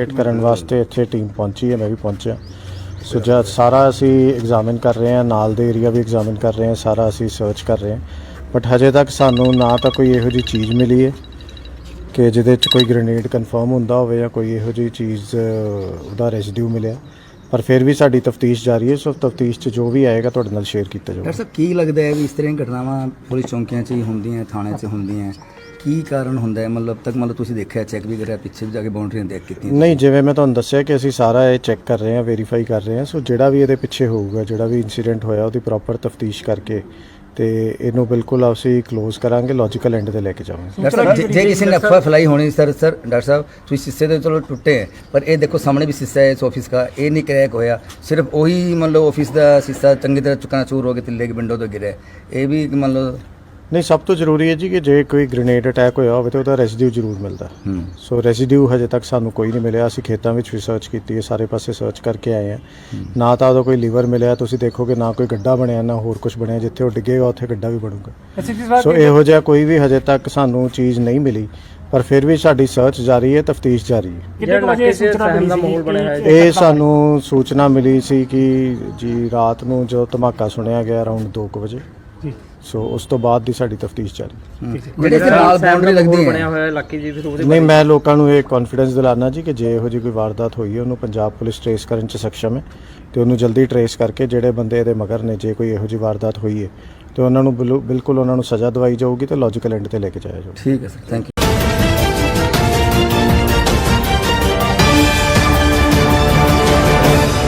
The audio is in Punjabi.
ਵੇਟ ਕਰਨ ਵਾਸਤੇ ਇੱਥੇ ਟੀਮ ਪਹੁੰਚੀ ਹੈ, ਮੈਂ ਵੀ ਪਹੁੰਚਿਆ। ਸੋ ਜਦ ਸਾਰਾ ਅਸੀਂ ਐਗਜ਼ਾਮਿਨ ਕਰ ਰਹੇ ਹਾਂ, ਨਾਲ ਦੇ ਏਰੀਆ ਵੀ ਐਗਜ਼ਾਮਿਨ ਕਰ ਰਹੇ ਹਾਂ, ਸਾਰਾ ਅਸੀਂ ਸਰਚ ਕਰ ਰਹੇ ਹਾਂ। ਬਟ ਹਜੇ ਤੱਕ ਸਾਨੂੰ ਨਾ ਤਾਂ ਕੋਈ ਇਹੋ ਜਿਹੀ ਚੀਜ਼ ਮਿਲੀ ਹੈ ਕਿ ਜਿਹਦੇ 'ਚ ਕੋਈ ਗ੍ਰੇਨੇਡ ਕਨਫਰਮ ਹੁੰਦਾ ਹੋਵੇ ਜਾਂ ਕੋਈ ਇਹੋ ਜਿਹੀ ਚੀਜ਼ ਉਹਦਾ ਰੈਜ਼ਿਡਿਊ ਮਿਲਿਆ। ਪਰ ਫਿਰ ਵੀ ਸਾਡੀ ਤਫਤੀਸ਼ ਜਾਰੀ ਹੈ, ਸੋ ਤਫਤੀਸ਼ 'ਚ ਜੋ ਵੀ ਆਏਗਾ ਤੁਹਾਡੇ ਨਾਲ ਸ਼ੇਅਰ ਕੀਤਾ ਜਾਊਗਾ। ਡਾਕਟਰ ਸਾਹਿਬ, ਕੀ ਲੱਗਦਾ ਹੈ ਵੀ ਇਸ ਤਰ੍ਹਾਂ ਦੀਆਂ ਘਟਨਾਵਾਂ ਪੁਲਿਸ ਚੌਂਕੀਆਂ 'ਚ ਹੀ ਹੁੰਦੀਆਂ, ਥਾਣੇ 'ਚ ਹੁੰਦੀਆਂ? ਕੀ ਕਾਰਨ ਹੁੰਦਾ ਹੈ? ਮਤਲਬ ਤੱਕ ਮਤਲਬ ਤੁਸੀਂ ਦੇਖਿਆ ਚੈੱਕ ਵੀ ਕਰਿਆ ਪਿੱਛੇ ਵੀ ਜਾ ਕੇ ਬਾਉਂਡਰੀਆਂ ਦੇਖ ਕੀਤੀਆਂ ਨਹੀਂ ਜਿਵੇਂ ਮੈਂ ਤੁਹਾਨੂੰ ਦੱਸਿਆ ਕਿ ਅਸੀਂ ਸਾਰਾ ਇਹ ਚੈੱਕ ਕਰ ਰਹੇ ਹਾਂ ਵੈਰੀਫਾਈ ਕਰ ਰਹੇ ਹਾਂ। ਸੋ ਜਿਹੜਾ ਵੀ ਇਹਦੇ ਪਿੱਛੇ ਹੋਊਗਾ ਜਿਹੜਾ ਵੀ ਇਨਸੀਡੈਂਟ ਹੋਇਆ ਉਹਦੀ ਪ੍ਰੋਪਰ ਤਫਤੀਸ਼ ਕਰਕੇ ਤੇ ਇਹਨੂੰ ਬਿਲਕੁਲ ਅਸੀਂ ਕਲੋਜ਼ ਕਰਾਂਗੇ ਲੌਜੀਕਲ ਐਂਡ ਤੇ ਲੈ ਕੇ ਜਾਵਾਂਗੇ। ਡਾਕਟਰ ਸਾਹਿਬ ਜੇ- ਕਿਸੇ ਨੇ ਅਫਵਾਹ ਫੈਲਾਈ ਹੋਣੀ ਸਰ ਸਰ ਡਾਕਟਰ ਸਾਹਿਬ ਤੁਸੀਂ ਸ਼ੀਸ਼ੇ ਦੇ ਚਲੋ ਟੁੱਟੇ ਹੈ, ਪਰ ਇਹ ਦੇਖੋ ਸਾਹਮਣੇ ਵੀ ਸ਼ੀਸ਼ਾ ਹੈ ਇਸ ਆਫਿਸ ਦਾ ਇਹ ਨਹੀਂ ਕਰੈਕ ਹੋਇਆ। ਸਿਰਫ ਉਹੀ ਮੰਨ ਲਓ ਆਫਿਸ ਦਾ ਸ਼ੀਸ਼ਾ ਚੰਗੀ ਤਰ੍ਹਾਂ ਚੁੱਕਣਾ ਚੂਰ ਹੋ ਕੇ ਥੱਲੇ ਦੀ ਵਿੰਡੋ ਤੋਂ ਗਿਰਿਆ। ਇਹ ਵੀ ਮੰਨ ਲਓ ਨਹੀਂ ਸਭ ਤੋਂ ਜ਼ਰੂਰੀ ਹੈ ਜੀ ਕਿ ਜੇ ਕੋਈ ਗ੍ਰੇਨੇਡ ਅਟੈਕ ਹੋਇਆ ਹੋਵੇ ਤੇ ਉਹਦਾ ਰੈਜ਼ੀਡਿਊ ਜ਼ਰੂਰ ਮਿਲਦਾ। ਹੂੰ। ਸੋ ਰੈਜ਼ੀਡਿਊ ਹਜੇ ਤੱਕ ਸਾਨੂੰ ਕੋਈ ਨਹੀਂ ਮਿਲਿਆ। ਅਸੀਂ ਖੇਤਾਂ ਵਿੱਚ ਵੀ ਸਰਚ ਕੀਤੀ ਹੈ ਸਾਰੇ ਪਾਸੇ ਸਰਚ ਕਰਕੇ ਆਏ ਹਾਂ। ਨਾ ਤਾਂ ਉਹਦਾ ਕੋਈ ਲੀਵਰ ਮਿਲਿਆ ਤੁਸੀਂ ਦੇਖੋਗੇ ਨਾ ਕੋਈ ਗੱਡਾ ਬਣਿਆ ਨਾ ਹੋਰ ਕੁਝ ਬਣਿਆ। ਜਿੱਥੇ ਉਹ ਡਿੱਗੇਗਾ ਉੱਥੇ ਗੱਡਾ ਵੀ ਬਣੂਗਾ। ਸੋ ਇਹੋ ਜਿਹਾ ਕੋਈ ਵੀ ਹਜੇ ਤੱਕ ਸਾਨੂੰ ਚੀਜ਼ ਨਹੀਂ ਮਿਲੀ। ਪਰ ਫਿਰ ਵੀ ਸਾਡੀ ਸਰਚ ਜਾਰੀ ਹੈ ਤਫਤੀਸ਼ ਜਾਰੀ ਹੈ। ਕਿੰਨੇ ਵਜੇ ਸੂਚਨਾ ਮਿਲੀ ਇਹ ਸਾਨੂੰ ਸੂਚਨਾ ਮਿਲੀ ਸੀ ਕਿ ਜੀ ਰਾਤ ਨੂੰ ਜੋ ਧਮਾਕਾ ਸੁਣਿਆ ਗਿਆ ਅਰਾਊਂਡ 2 ਵਜੇ। ਜੀ। ਸੋ ਉਸ ਤੋਂ ਬਾਅਦ ਦੀ ਸਾਡੀ ਤਫਤੀਸ਼ ਜਾਰੀ ਜਿਹੜੇ ਇੱਥੇ ਨਾਲ ਬਾਉਂਡਰੀ ਲੱਗਦੀ ਬਣਿਆ ਹੈ ਹੋਇਆ ਇਲਾਕੇ ਜੀ ਫਿਰ ਉਹਦੇ ਨਹੀਂ ਮੈਂ ਲੋਕਾਂ ਨੂੰ ਇਹ ਕੌਨਫੀਡੈਂਸ ਦਿਲਾਨਾ ਜੀ ਕਿ ਜੇ ਇਹੋ ਜਿਹੀ ਕੋਈ ਵਾਰਦਾਤ ਹੋਈ ਹੈ ਉਹਨੂੰ ਪੰਜਾਬ ਪੁਲਿਸ ਟ੍ਰੇਸ ਕਰਨ 'ਚ ਸક્ષਮ ਹੈ ਤੇ ਉਹਨੂੰ ਜਲਦੀ ਟ੍ਰੇਸ ਕਰਕੇ ਜਿਹੜੇ ਬੰਦੇ ਇਹਦੇ ਮਗਰ ਨੇ ਜੇ ਕੋਈ ਇਹੋ ਜਿਹੀ ਵਾਰਦਾਤ ਹੋਈ ਹੈ ਤੇ ਉਹਨਾਂ ਨੂੰ ਬਿਲੁ- ਬਿਲਕੁਲ ਉਹਨਾਂ ਨੂੰ ਸਜ਼ਾ ਦਵਾਈ ਜਾਊਗੀ ਤੇ ਲੌਜੀਕਲ ਐਂਡ ਤੇ ਲੈ ਕੇ ਜਾਇਆ ਜਾਊਗਾ। ਠੀਕ ਹੈ ਸਰ ਥੈਂਕ ਯੂ